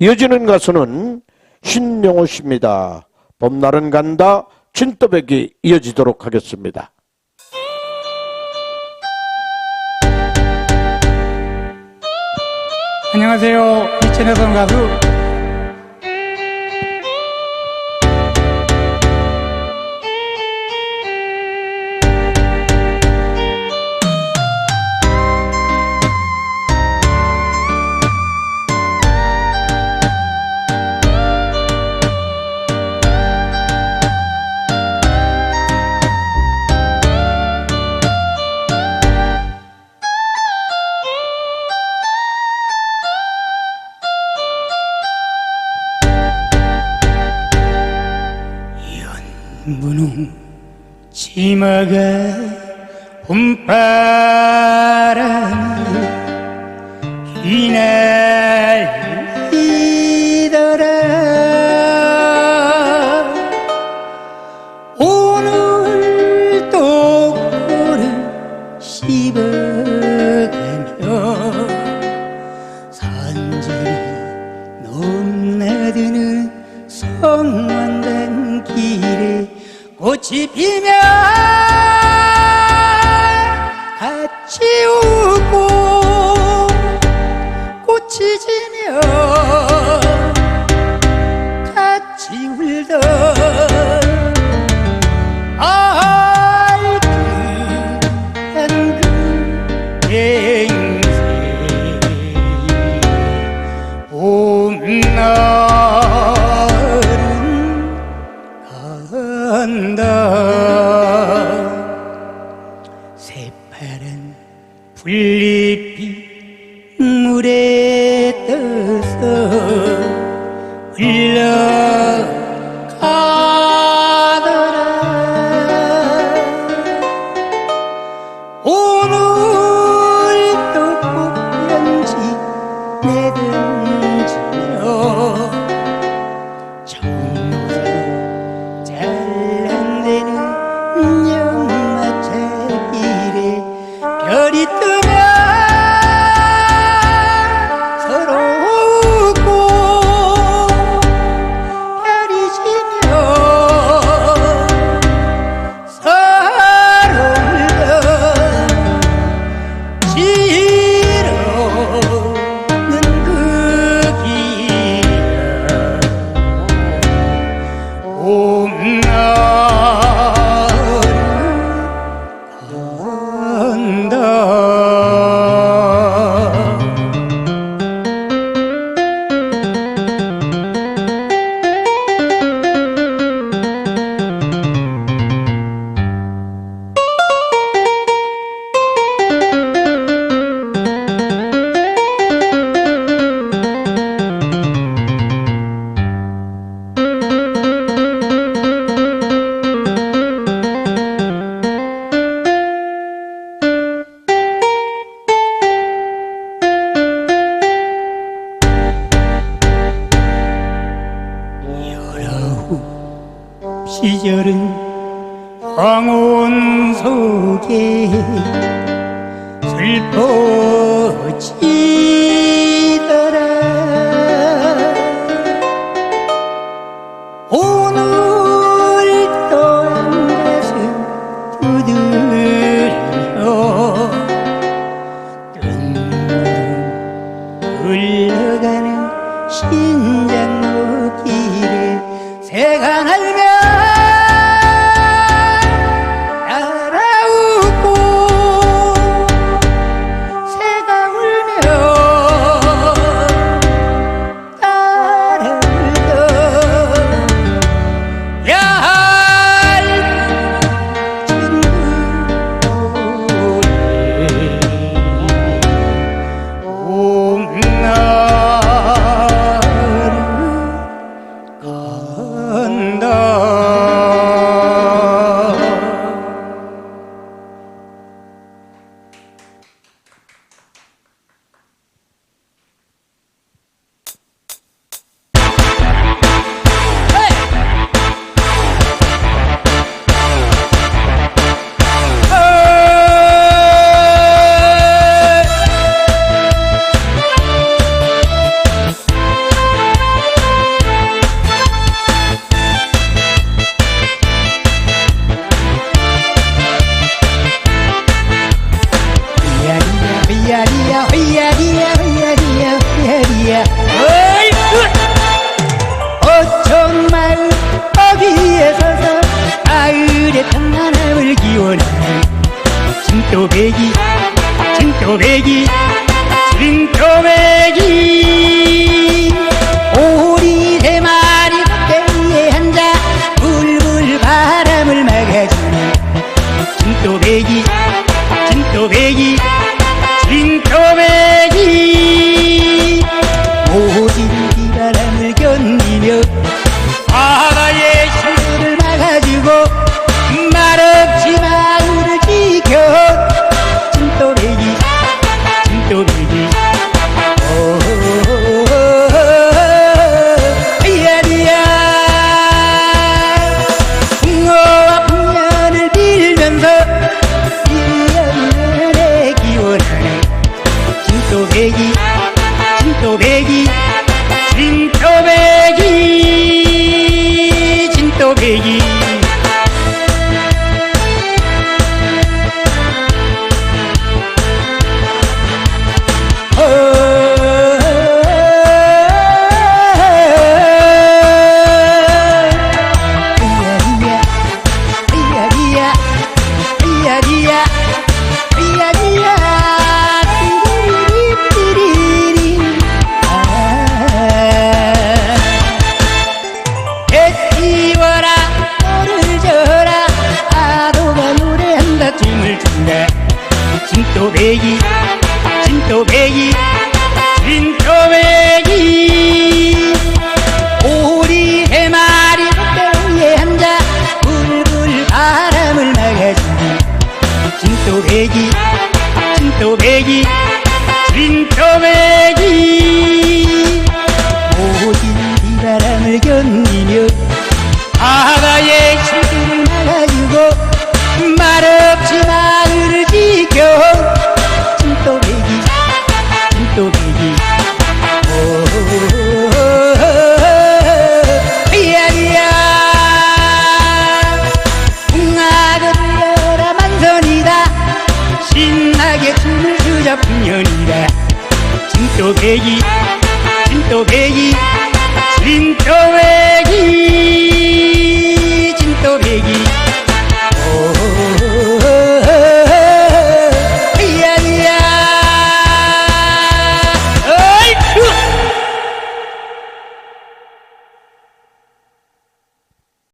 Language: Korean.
이어지는 가수는 신영호 씨입니다. 봄날은 간다 진또백이 이어지도록 하겠습니다. 안녕하세요. 이천여성 가수 문웅 치마가 봄바람 휘날리더라. 오늘 또 코를 씹어가며 산들이 넘나드는 길에 피면 같이 웃고 꽃이 지면 같이 울던 알듯한 그 인생. 봄날은 간다 Yeah. 시절은 황혼 속에 슬퍼지더라. 오늘 또한 가슴 두드리며 뜬 흘러가는 신장로 길에 새가 날 산다. yogi. 진또배기 진또배기 진또배기 오리 해마리 배 위에 앉아 불불 바람을 막아주니 진또배기 진또배기 진또배기 都可以心都可以心都可以